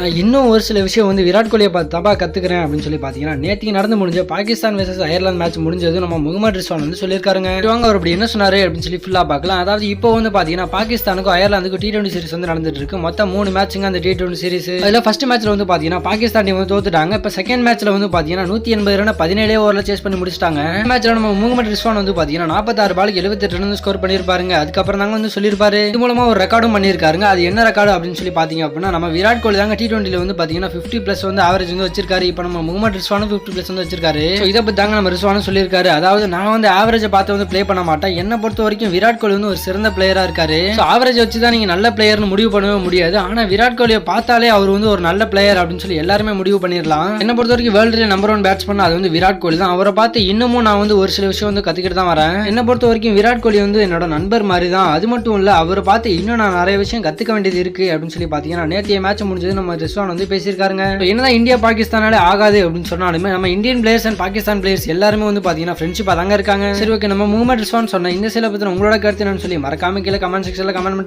நான் இன்னும் ஒரு சில விஷயம் வந்து விராட் கோலியை பார்த்து தப்பா கத்துக்கிறேன் அப்படின்னு சொல்லி பாத்தீங்கன்னா நேற்று நடந்து முடிஞ்ச பாகிஸ்தான் வர்சஸ் அயர்லாந்து மேட்ச் முடிஞ்சது நம்ம முகமது ரிஸ்வான் வந்து சொல்லியிருக்காருங்க. வாங்க அவர் அப்படி என்ன சொன்னாரு அப்படின்னு சொல்லி ஃபுல்லா பார்க்கலாம். அதாவது இப்போ வந்து பாத்தீங்கன்னா பாகிஸ்தானுக்கும் அயர்லாந்துக்கும் டி டுவெண்ட்டி சீரிஸ் வந்து நடந்துட்டு இருக்கு. மொத்தம் மூணு மேட்சுங்க அந்த டி டுவெண்டி சீரிஸ் அதில் ஃபர்ஸ்ட் மேட்ச்ல வந்து பாத்தீங்கன்னா பாகிஸ்தான் டீம் வந்து தோத்துட்டாங்க. இப்போ செகண்ட் மேட்ச்ல வந்து பாத்தீங்கன்னா நூத்தி எண்பது ரன் பதினேழே ஓவர்ல சேஸ் பண்ணி முடிச்சிட்டாங்க. மேட்ச்ல நம்ம முகமது ரிஸ்வான் வந்து பாத்தீங்கன்னா நாற்பத்தாறு பாலுக்கு எழுபத்தெட்டு ரன் ஸ்கோர் பண்ணியிருப்பாருங்க. அதுக்கப்புறம் தாங்க வந்து சொல்லியிருப்பாரு. இது மூலமா ஒரு ரெக்கார்டும் பண்ணியிருக்காருங்க. அது என்ன ரெக்கார்டு அப்படின்னு சொல்லி பாத்தீங்க அப்படின்னா நம்ம விராட் கோலி தாங்க டி டுவெண்ட்டில வந்து பார்த்தீங்கன்னா ஃபிஃப்டி ப்ளஸ் வந்து ஆவரேஜ் வந்து வச்சிருக்காரு. இப்போ நம்ம முகமது ரிஸ்வானும் ஃபிஃப்டி ப்ளஸ் வந்து வச்சிருக்காரு. ஸோ இதை பற்றி தாங்க நம்ம ரிஸ்வானும் சொல்லியிருக்காரு. அதாவது நான் வந்து ஆவரேஜை பார்த்து வந்து ப்ளே பண்ண மாட்டேன். என்னை பொறுத்த வரைக்கும் விராட் கோலி வந்து ஒரு சிறந்த பிளேயராக இருக்காரு. ஆவரேஜ் வச்சு தான் நீங்க நல்ல பிளேயர்னு முடிவு பண்ணவே முடியாது. ஆனால் விராட் கோலியை பார்த்தாலே அவர் வந்து ஒரு நல்ல பிளேயர் அப்படின்னு சொல்லி எல்லாருமே முடிவு பண்ணிடலாம். என்னை பொறுத்த வரைக்கும் வேர்ல்டு நம்பர் ஒன் பேட்ஸ்மேன் அது வந்து விராட் கோலி தான். அவரை பார்த்து இன்னமும் நான் வந்து ஒரு சில விஷயம் வந்து கற்றுக்கிட்டு தான் வரேன். என்னை பொறுத்த வரைக்கும் விராட் கோலி வந்து என்னோட நண்பர் மாதிரி தான். அது மட்டும் இல்லை அவரை பார்த்து இன்னும் நான் நிறைய விஷயம் கற்றுக்க வேண்டியது இருக்கு அப்படின்னு சொல்லி பார்த்தீங்கன்னா நேற்றைய மேட்ச் முடிஞ்சது நம்ம ரிஸ்வான் வந்து பேசியிருக்காருங்க. என்னதான் இந்தியா பாகிஸ்தானாலே ஆகாது அப்படின்னு சொன்னாலுமே நம்ம Indian players and Pakistan players எல்லாருமே வந்து பாத்தீங்கன்னா ஃப்ரெண்ட்ஷிப் தாங்க இருக்காங்க. சரி ஓகே நம்ம முகமது ரிஸ்வான் சொன்ன இந்த சில பத்தின உங்களோட கருத்து என்னன்னு சொல்லி மறக்காம கீழே கமெண்ட் செக்ஷன்ல கமெண்ட் மட்டும்